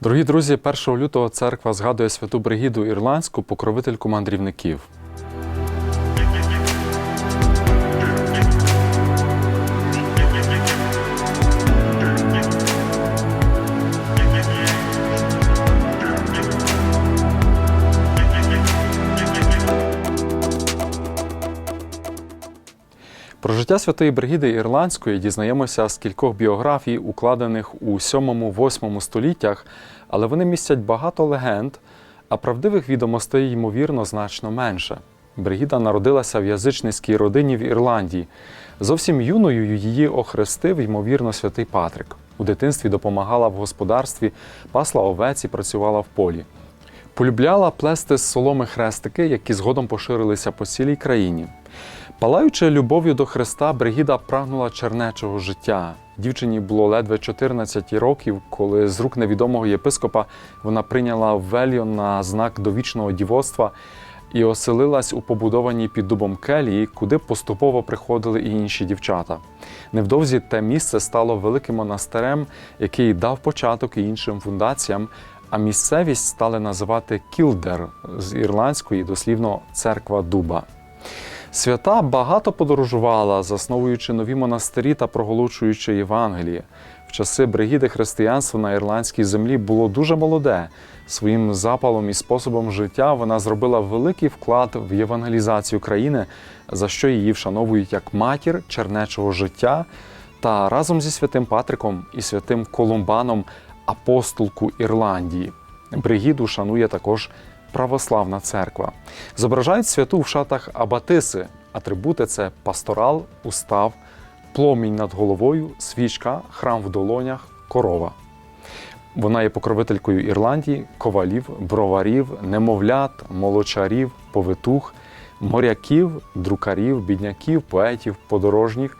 Дорогі друзі, 1 лютого церква згадує святу Бригіду Ірландську, покровительку мандрівників. Про життя святої Бригіди Ірландської дізнаємося з кількох біографій, укладених у 7-8 століттях, але вони містять багато легенд, а правдивих відомостей, ймовірно, значно менше. Бригіда народилася в язичницькій родині в Ірландії. Зовсім юною її охрестив, ймовірно, святий Патрик. У дитинстві допомагала в господарстві, пасла овець і працювала в полі. Полюбляла плести з соломи хрестики, які згодом поширилися по цілій країні. Палаючи любов'ю до Христа, Бригіда прагнула чернечого життя. Дівчині було ледве 14 років, коли з рук невідомого єпископа вона прийняла вельйон на знак довічного дівоцтва і оселилась у побудованій під дубом келії, куди поступово приходили і інші дівчата. Невдовзі те місце стало великим монастирем, який дав початок і іншим фундаціям, а місцевість стали називати Кілдер з ірландської, дослівно церква дуба. Свята багато подорожувала, засновуючи нові монастирі та проголошуючи Євангеліє. В часи бригіди християнства на ірландській землі було дуже молоде. Своїм запалом і способом життя вона зробила великий вклад в євангелізацію країни, за що її вшановують як матір чернечого життя та разом зі святим Патриком і святим Колумбаном апостолку Ірландії. Бригіду шанує також православна церква. Зображають святу в шатах абатиси. Атрибути це пасторал, устав, пломінь над головою, свічка, храм в долонях, корова. Вона є покровителькою Ірландії, ковалів, броварів, немовлят, молочарів, повитух, моряків, друкарів, бідняків, поетів, подорожніх,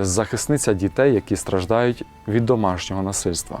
захисниця дітей, які страждають від домашнього насильства.